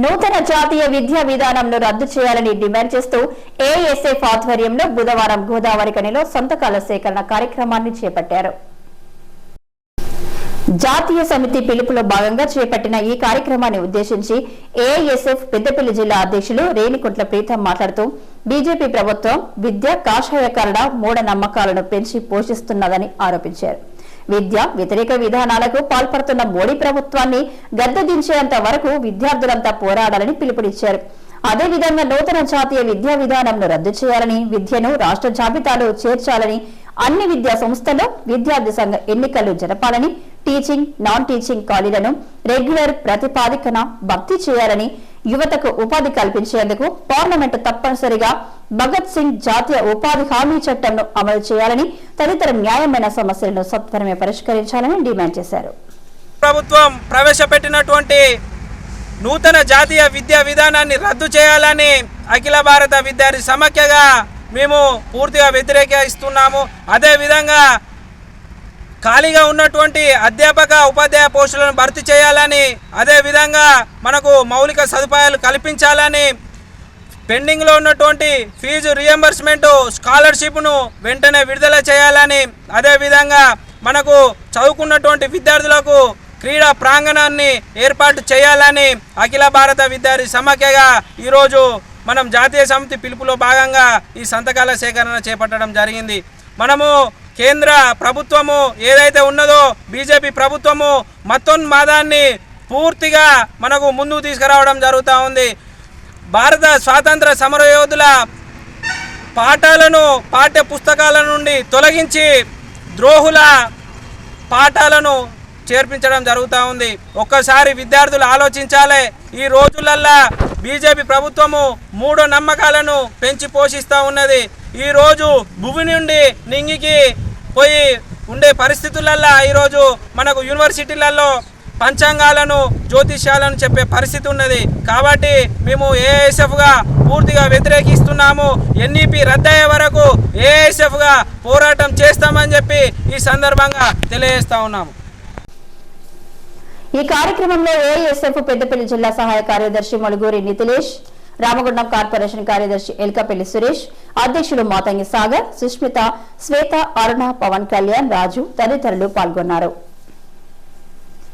నూతన జాతీయ విద్యా విధానంను రద్దు చేయాలని డిమాండ్ చేస్తూ ఏఎస్ఎఫ్ ఆధ్వర్యంలో బుధవారం గోదావరి కనిలో సంతకాల సేకరణ కార్యక్రమాన్ని చేపట్టారు. జాతీయ సమితి పిలుపులో భాగంగా చేపట్టిన ఈ కార్యక్రమాన్ని ఉద్దేశించి ఏఎస్ఎఫ్ పెద్దపల్లి జిల్లా అధ్యక్షులు రేణికుంట్ల ప్రీతం మాట్లాడుతూ బీజేపీ ప్రభుత్వం విద్య కాషాయకరణ మూఢ నమ్మకాలను పెంచి పోషిస్తున్నదని ఆరోపించారు. విద్య వ్యతిరేక విధానాలకు పాల్పడుతున్న మోడీ ప్రభుత్వాన్ని గద్దెదించేంత వరకు విద్యార్థులంతా పోరాడాలని పిలుపునిచ్చారు. అదేవిధంగా నూతన జాతీయ విద్యా విధానంను రద్దు చేయాలని విద్యను రాష్ట్ర జాబితాలో చేర్చాలని అన్ని విద్యా సంస్థల్లో విద్యార్థి సంఘ ఎన్నికలు జరపాలని టీచింగ్ నాన్ టీచింగ్ ఖాళీలను రెగ్యులర్ ప్రతిపాదికన భర్తీ చేయాలని యువతకు ఉపాధి కల్పించేందుకు పార్లమెంటు తప్పనిసరిగా భగత్ సింగ్ జాతీయ ఉపాధి హామీ చట్టంను అమలు చేయాలని తదితర న్యాయమైన సమస్యలను సత్వరమే పరిష్కరించాలని డిమాండ్ చేశారు. ప్రభుత్వం ప్రవేశపెట్టినటువంటి నూతన జాతీయ విద్యా విధానాన్ని రద్దు చేయాలని అఖిల భారత విద్యార్థి సమాఖ్యగా మేము పూర్తిగా వ్యతిరేకిస్తున్నాము. అదేవిధంగా ఖాళీగా ఉన్నటువంటి అధ్యాపక ఉపాధ్యాయ పోస్టులను భర్తీ చేయాలని అదేవిధంగా మనకు మౌలిక సదుపాయాలు కల్పించాలని పెండింగ్లో ఉన్నటువంటి ఫీజు రియంబర్స్మెంట్ స్కాలర్షిప్ను వెంటనే విడుదల చేయాలని అదేవిధంగా మనకు చదువుకున్నటువంటి విద్యార్థులకు క్రీడా ప్రాంగణాన్ని ఏర్పాటు చేయాలని అఖిల భారత విద్యార్థి సమాఖ్యగా ఈరోజు మనం జాతీయ సమితి పిలుపులో భాగంగా ఈ సంతకాల సేకరణ చేపట్టడం జరిగింది. మనము కేంద్ర ప్రభుత్వము ఏదైతే ఉన్నదో బీజేపీ ప్రభుత్వము మతోన్మాదాన్ని పూర్తిగా మనకు ముందుకు తీసుకురావడం జరుగుతూ ఉంది. భారత స్వాతంత్ర సమరయోధుల పాఠాలను పాఠ్య పుస్తకాల నుండి తొలగించి ద్రోహుల పాఠాలను చేర్పించడం జరుగుతూ ఉంది. ఒక్కసారి విద్యార్థులు ఆలోచించాలి ఈ రోజులల్లా బీజేపీ ప్రభుత్వము మూడో నమ్మకాలను పెంచి పోషిస్తూ ఉన్నది. ఈరోజు భూమి నుండి నింగికి పోయి ఉండే పరిస్థితులల్లా ఈరోజు మనకు యూనివర్సిటీలలో పంచాంగాలను జ్యోతిష్యాలను చెప్పే పరిస్థితి ఉన్నది. కాబట్టి మేము ఏఎస్ఎఫ్గా పూర్తిగా వ్యతిరేకిస్తున్నాము. ఎన్ఈపి రద్దయ్యే వరకు ఏఎస్ఎఫ్గా పోరాటం చేస్తామని చెప్పి ఈ సందర్భంగా తెలియజేస్తా ఉన్నాము. ఈ కార్యక్రమంలో ఏఎస్ఎఫ్ పెద్దపల్లి జిల్లా సహాయ కార్యదర్శి మలుగూరి నితిలేష్ రామగుండం కార్పొరేషన్ కార్యదర్శి ఎల్కపల్లి సురేష్ అధ్యక్షులు మాతంగి సాగర్ సుష్మిత శ్వేత అరుణ పవన్ కళ్యాణ్ రాజు తదితరులు పాల్గొన్నారు.